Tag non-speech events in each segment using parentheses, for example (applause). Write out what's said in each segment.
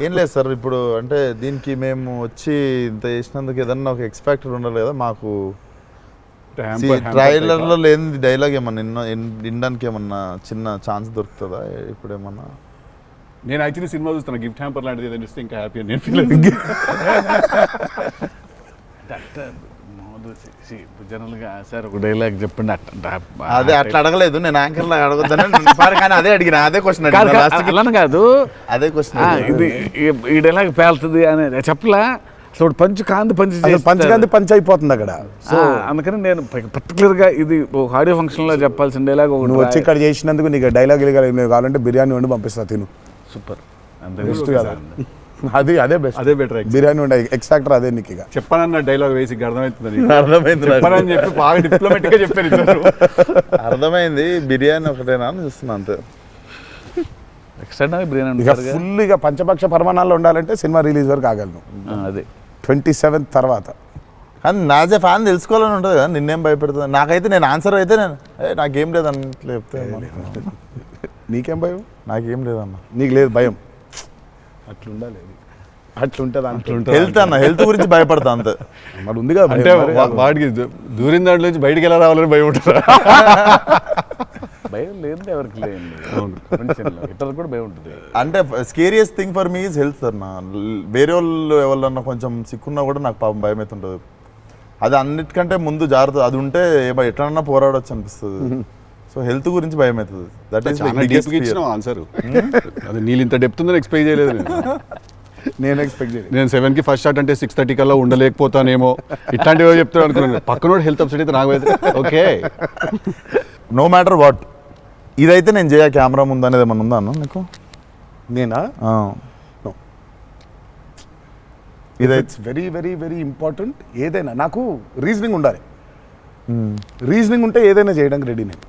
ఏం లేదు సార్ ఇప్పుడు అంటే దీనికి మేము వచ్చి ఇంత చేసినందుకు ఏదన్నా ఒక ఎక్స్పెక్టర్ ఉండాలి కదా మాకు ట్రైలర్లో లేని డైలాగ్ ఏమన్నా వినడానికి ఏమన్నా చిన్న ఛాన్స్ దొరుకుతుందా? ఇప్పుడు ఏమన్నా? నేను యాక్చువల్లీ సినిమా చూస్తాను గిఫ్ట్ హ్యాంపర్ లాంటిది ఏదైనా ఇంకా హ్యాపీ నేను ఫీల్ (laughs) జనరల్గా సార్ ఒక డైలాగ్ చెప్పండి. అట్ట అదే అట్లా అడగలేదు. నేను యాంకర్ లాగా అడగొద్దని కానీ అదే అడిగిన. అదే క్వశ్చన్ కాదు, అడిగిన కాదు, లాస్ట్కి అలానే కాదు. అదే క్వశ్చన్ ఇది ఈ- డైలాగ్ పేలుతుంది అని చెప్పలా. అసలు పంచు కాంతి పంచి అసలు పంచగాంతి పంచ్ అయిపోతుంది అక్కడ. సో అందుకని నేను పర్టికులర్గా ఇది ఒక ఆడియో ఫంక్షన్లో చెప్పాల్సిన డైలాగ్ ఒకటి నువ్వు వచ్చి ఇక్కడ చేసినందుకు నీకు డైలాగ్ కావాలంటే బిర్యానీ వండి పంపిస్తా తిను. సూపర్. బెస్ట్ కదా. (laughs) అది అదే బెస్ట్ అదే బెటర్ బిర్యానీ వండి ఎక్స్ట్రాక్టర్ అదే నీకు ఇక. చెప్పానన్న డైలాగ్ వేసి అర్థమవుతుంది. (laughs) అర్థమైంది నాకు. చెప్పానని చెప్పి బాగా డిప్లొమాటిక్గా చెప్పారు (laughs) అర్థమైంది బిర్యానీ ఒకటేనా అని చూస్తున్నా అంతే. ఎక్స్టెండ్ బిర్యానీ ఇక ఫుల్ ఇక పంచపక్ష పరిమాణాల్లో ఉండాలంటే సినిమా రిలీజ్ వరకు ఆగలను. అదే. ట్వంటీ సెవెంత్ తర్వాత. కానీ నాజే ఫ్యాన్ తెలుసుకోవాలని ఉంటుంది కదా నిన్నేం భయపెడుతుంది? నాకైతే నేను ఆన్సర్ అయితే నేను నాకేం లేదు అన్నట్లు చెప్తే నీకేం భయం? నాకేం లేదన్న నీకు లేదు భయం? అట్లుండాలి. అది. అట్లుంటుంది అట్లుంటుంది హెల్త్ అన్న హెల్త్ గురించి భయపడతా అంతే. (laughs) మరి ఉంది కదా అంటే వాడికి దూరిన దాంట్లో నుంచి బయటికి ఎలా రావాలని భయం (laughs) భయం లేదు ఎవరికి లేదు ఇతరులకు కూడా భయం ఉంటుంది. అంటే scariest thing for me is health అన్న. వేరే వాళ్ళు ఎవరన్నా కొంచెం సిక్కున్నా కూడా నాకు పాపం భయం అవుతుంటుంది అది అన్నిటికంటే ముందు జాగ్రత్త అది ఉంటే ఏమో ఎట్లన్నా పోరాడొచ్చు అనిపిస్తుంది. సో హెల్త్ గురించి భయం అవుతుంది దట్ ఈస్ చాలా డీప్గా ఇచ్చిన ఆన్సర్ అది నీళ్ళు ఇంత డెప్త్ ఉందని ఎక్స్పెక్ట్ చేయలేదు నేను. నేను ఎక్స్పెక్ట్ చేయలేదు. నేను సెవెన్కి ఫస్ట్ షాట్ అంటే సిక్స్ థర్టీ కల్లా ఉండలేకపోతానేమో. ఇట్లాంటివి చెప్తాను అనుకున్నాను. పక్కన హెల్త్ అప్సెట్ అయితే నాకు ఓకే నో మ్యాటర్ వాట్ ఇదైతే నేను చేయ కెమెరా ముందు అనేది ఏమన్నా ఉందా అన్న నీకు? నేనా? It's very very very important ఏదైనా నాకు రీజనింగ్ ఉండాలి. రీజనింగ్ ఉంటే ఏదైనా చేయడానికి రెడీ నేను.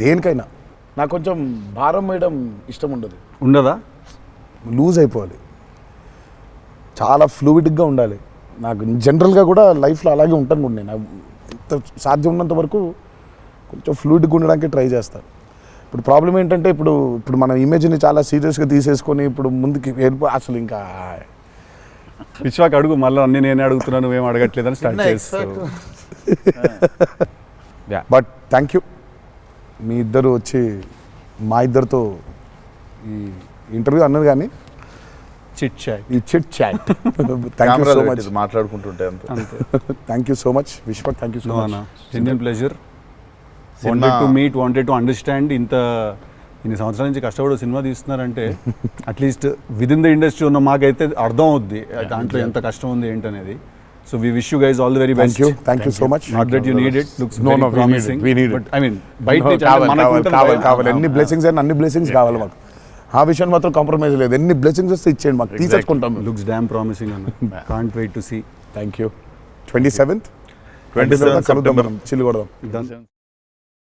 దేనికైనా. నాకు కొంచెం భారం వేయడం ఇష్టం ఉండదు. ఉండదా? లూజ్ అయిపోవాలి. చాలా ఫ్లూయిడ్గా ఉండాలి. నాకు జనరల్గా కూడా లైఫ్లో అలాగే ఉంటాను కూడా నేను. ఎంత సాధ్యం ఉన్నంత వరకు కొంచెం ఫ్లూయిడ్గా ఉండడానికి ట్రై చేస్తాను ఇప్పుడు ప్రాబ్లం ఏంటంటే ఇప్పుడు ఇప్పుడు మన ఇమేజ్ని చాలా సీరియస్గా తీసేసుకొని ఇప్పుడు ముందుకి వెళ్ళిపో అసలు ఇంకా విశ్వాక్ అడుగు మళ్ళీ అన్ని నేనే అడుగుతున్నాను నువ్వేం అడగట్లేదని స్టార్ట్ చేస్తావు బట్ థ్యాంక్ యూ మీ ఇద్దరు వచ్చి మా ఇద్దరితో ఈ ఇంటర్వ్యూ అన్నది కానీ చిట్ చాట్. ఈ chit chat. Thank you so much మాట్లాడుకుంటుంటే అంతే. Thank you so much Vishwak thank you so much pleasure. Cinema- wanted to meet wanted to understand ఇంత ఇన్ని సంవత్సరాల నుంచి కష్టపడి cinema తీస్తున్నారంటే (laughs) at least within the industry ఉన్న మాకైతే అర్థం అవుద్ది దాంట్లో ఎంత కష్టం ఉంది ఏంటనేది. So we wish you guys all the very best you thank you so much not that you need it looks No, very no, we need it, promising we need it. But I mean బయట నుంచి అంటే కావాలి మనకు కావాలి ఉంటుంది కావాలి ఎన్ని blessings అయినా అన్ని బ్లెస్సింగ్స్ కావాలి మాకు. ఆ విషయం మాత్రం కాంప్రమైజ్ లేదు. ఎన్ని బ్లెస్సింగ్స్ వస్తే ఇచ్చేయండి మాకు. తీసేసుకుంటాం. లుక్స్ డామ్ ప్రామిసింగ్ అన్న. Can't wait to see thank you twenty seventh 27th కలుద్దాం September. మనం. చిల్లు కొడదాం. డన్